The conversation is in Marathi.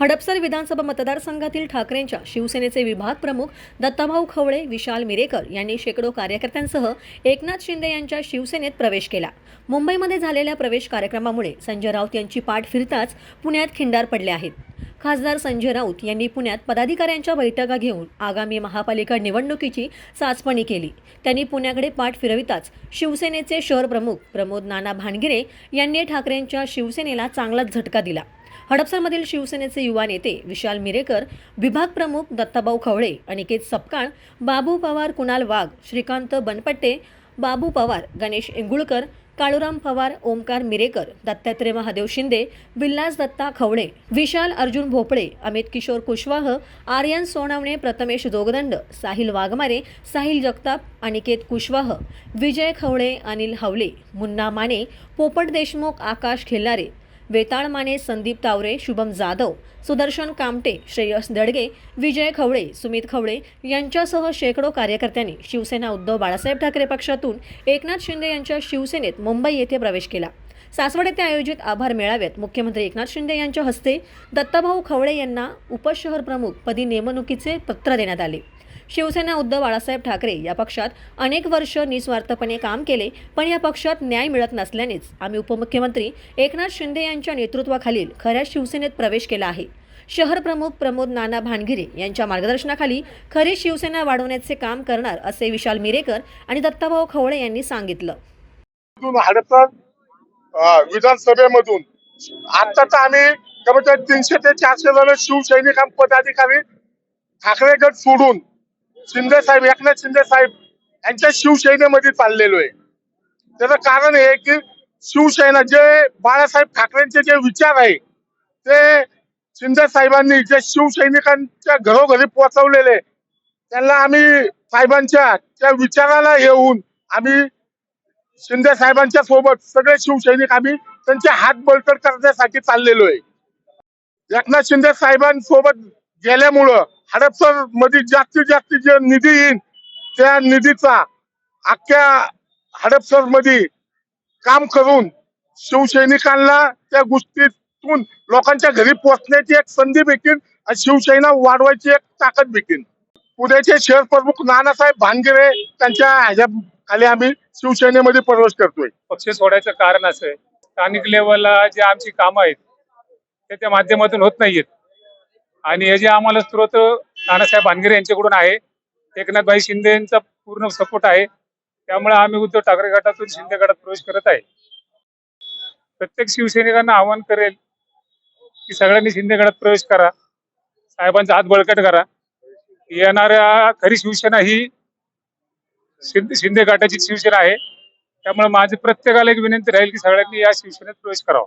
हडपसर विधानसभा मतदारसंघातील ठाकरेंच्या शिवसेनेचे विभाग प्रमुख दत्ताभाऊ खवळे विशाल मिरेकर यांनी शेकडो कार्यकर्त्यांसह एकनाथ शिंदे यांच्या शिवसेनेत प्रवेश केला. मुंबईमध्ये झालेल्या प्रवेश कार्यक्रमामुळे संजय राऊत यांची पाठ फिरताच पुण्यात खिंडार पडले आहेत. खासदार संजय राऊत यांनी पुण्यात पदाधिकाऱ्यांच्या बैठका घेऊन आगामी महापालिका निवडणुकीची चाचपणी केली. त्यांनी पुण्याकडे पाठ फिरविताच शिवसेनेचे शहर प्रमुख प्रमोद नाना भानगिरे यांनी ठाकरेंच्या शिवसेनेला चांगलाच झटका दिला. हडपसरमधील शिवसेनेचे युवा नेते विशाल मिरेकर विभाग प्रमुख दत्ताभाऊ खवळे अनिकेत सपकाळ बाबू पवार कुणाल वाघ श्रीकांत बनपट्टे बाबू पवार गणेश इंगुळकर काळूराम पवार ओमकार मिरेकर दत्तात्रय महादेव शिंदे विल्लास दत्ता खवळे विशाल अर्जुन भोपळे अमित किशोर कुशवाह आर्यन सोनावणे प्रथमेश जोगदंड साहिल वाघमारे साहिल जगताप अनिकेत कुशवाह विजय खवळे अनिल हवले मुन्ना माने पोपट देशमुख आकाश खिल्लारे वेताळ माने संदीप तावरे शुभम जाधव सुदर्शन कामटे श्रेयस दडगे विजय खवळे सुमित खवळे यांच्यासह शेकडो कार्यकर्त्यांनी शिवसेना उद्धव बाळासाहेब ठाकरे पक्षातून एकनाथ शिंदे यांच्या शिवसेनेत मुंबई येथे प्रवेश केला. सासवड येथे आयोजित आभार मेळाव्यात मुख्यमंत्री एकनाथ शिंदे यांच्या हस्ते दत्ताभाऊ खवळे यांना उपशहर प्रमुख पदी नेमणुकीचे पत्र देण्यात आले. शिवसेना उद्धव बाळासाहेब ठाकरे या पक्षात अनेक वर्ष निस्वार्थपणे काम केले पण या पक्षात न्याय मिळत नसल्यानेच आम्ही उपमुख्यमंत्री एकनाथ शिंदे यांच्या नेतृत्वाखालील खऱ्या शिवसेनेत प्रवेश केला आहे. शहर प्रमुख प्रमोद नाना भानगिरे यांच्या मार्गदर्शनाखाली खरी शिवसेना वाढवण्याचे काम करणार असे विशाल मिरेकर आणि दत्ताभाऊ खवळे यांनी सांगितलं. विधानसभेमधून आता तर आम्ही कमीत कमी तीनशे ते चारशे जण शिवसैनिक पदाधिकारी ठाकरे गट सोडून शिंदे साहेब एकनाथ शिंदे साहेब यांच्या शिवसेनेमध्ये चाललेलो आहे. त्याचं कारण हे की शिवसेना जे बाळासाहेब ठाकरेंचे जे विचार आहे ते शिंदे साहेबांनी जे शिवसैनिकांच्या घरोघरी पोहोचवलेले त्यांना आम्ही साहेबांच्या त्या विचाराला येऊन आम्ही शिंदे साहेबांच्या सोबत सगळे शिवसैनिक आम्ही त्यांचे हात बळकट करण्यासाठी चाललेलो आहे. एकनाथ शिंदे साहेबांसोबत गेल्यामुळं हडपसरमध्ये जास्तीत जास्त जे निधी येईल त्या निधीचा अख्ख्या हडपसरमध्ये काम करून शिवसैनिकांना त्या गोष्टीतून लोकांच्या घरी पोहोचण्याची एक संधी भेटेल आणि शिवसेना वाढवायची एक ताकद भेटेल. पुण्याचे शहर प्रमुख नानासाहेब भानगिरे त्यांच्या ह्याच्या खाली आम्ही शिवसेनेमध्ये प्रवेश करतोय. पक्ष सोडायचं कारण असं आहे. स्थानिक लेवलला जे आमची कामं आहेत ते त्या माध्यमातून होत नाहीयेत. आणि हे जे आम्हाला स्त्रोत नानासाहेब भानगिरे यांच्याकडून आहे एकनाथभाई शिंदे यांचा पूर्ण सपोर्ट आहे त्यामुळे आम्ही उद्धव ठाकरे गटातून शिंदे गटात प्रवेश करत आहे. प्रत्येक शिवसैनिकांना आवाहन करेल की सगळ्यांनी शिंदे गटात प्रवेश करा साहेबांचा हात बळकट करा. येणाऱ्या खरी शिवसेना ही शिंदे शिंदे गटाची शिवसेना आहे त्यामुळे माझी प्रत्येकाला एक विनंती राहील की सगळ्यांनी या शिवसेनेत प्रवेश करावा.